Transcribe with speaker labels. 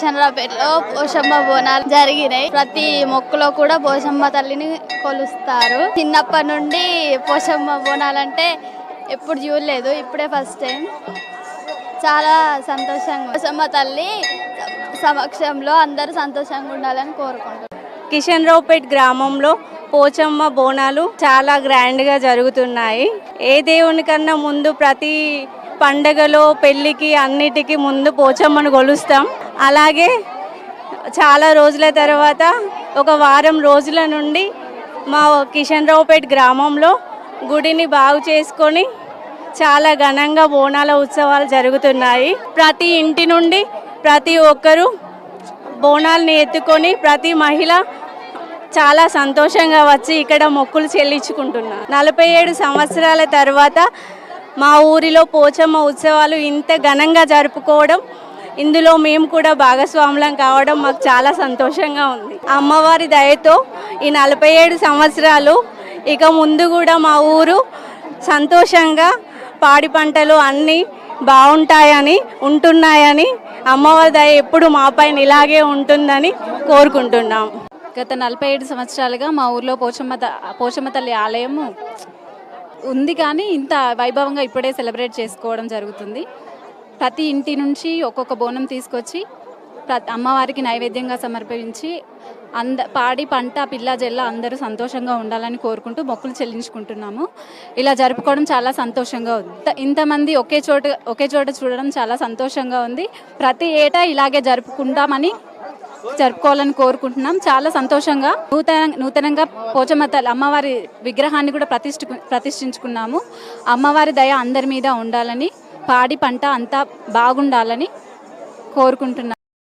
Speaker 1: కిషన్రాపేటలో పోషమ్మ బోనాలు జరిగినాయి. ప్రతి మొక్కులో కూడా పోషమ్మ తల్లిని కొలుస్తారు. చిన్నప్పటి నుండి పోషమ్మ బోనాలంటే ఎప్పుడు చూడలేదు ఇప్పుడే ఫస్ట్ టైం చాలా సంతోషంగా పోషమ్మ తల్లి సమక్షంలో అందరూ సంతోషంగా ఉండాలని కోరుకుంటున్నాను
Speaker 2: కిషన్ రావుపేట్ గ్రామంలో పోచమ్మ బోనాలు చాలా గ్రాండ్గా జరుగుతున్నాయి. ఏ దేవుని కన్నా ముందు ప్రతి పండగలో పెళ్ళికి అన్నిటికీ ముందు పోచమ్మను కొలుస్తాం. అలాగే చాలా రోజుల తర్వాత ఒక వారం రోజుల నుండి మా కిషన్ రావుపేట్ గ్రామంలో గుడిని బాగు చేసుకొని చాలా ఘనంగా బోనాల ఉత్సవాలు జరుగుతున్నాయి. ప్రతి ఇంటి నుండి ప్రతి ఒక్కరూ బోనాల్ని ఎత్తుకొని ప్రతి మహిళ చాలా సంతోషంగా వచ్చి ఇక్కడ మొక్కులు చెల్లించుకుంటున్నారు. నలభై ఏడు సంవత్సరాల తర్వాత మా ఊరిలో పోచమ్మ ఉత్సవాలు ఇంత ఘనంగా జరుపుకోవడం ఇందులో మేము కూడా భాగస్వాములం కావడం మాకు చాలా సంతోషంగా ఉంది. అమ్మవారి దయతో ఈ నలభై ఏడు సంవత్సరాలు ఇక ముందు కూడా మా ఊరు సంతోషంగా పాడి పంటలు అన్నీ బాగుంటాయని ఉంటున్నాయని అమ్మవారి దయ ఎప్పుడు మాపైన ఇలాగే ఉంటుందని కోరుకుంటున్నాం.
Speaker 3: గత నలభై ఏడు సంవత్సరాలుగా మా ఊర్లో పోచమ్మ పోచమ్మ తల్లి ఆలయము ఉంది కానీ ఇంత వైభవంగా ఇప్పుడే సెలబ్రేట్ చేసుకోవడం జరుగుతుంది. ప్రతి ఇంటి నుంచి ఒక్కొక్క బోనం తీసుకొచ్చి అమ్మవారికి నైవేద్యంగా సమర్పించి అంద పాడి పంట పిల్ల జల్ల అందరూ సంతోషంగా ఉండాలని కోరుకుంటూ మొక్కులు చెల్లించుకుంటున్నాము. ఇలా జరుపుకోవడం చాలా సంతోషంగా ఉంది. ఇంతమంది ఒకే చోట ఒకే చోట చూడడం చాలా సంతోషంగా ఉంది. ప్రతి ఏటా ఇలాగే జరుపుకుంటామని జరుపుకోవాలని కోరుకుంటున్నాం. చాలా సంతోషంగా నూతన నూతనంగా పోచమ్మ అమ్మవారి విగ్రహాన్ని కూడా ప్రతిష్ఠ ప్రతిష్ఠించుకున్నాము. అమ్మవారి దయ అందరి మీద ఉండాలని పాడి పంట అంతా బాగుండాలని కోరుకుంటున్నాం.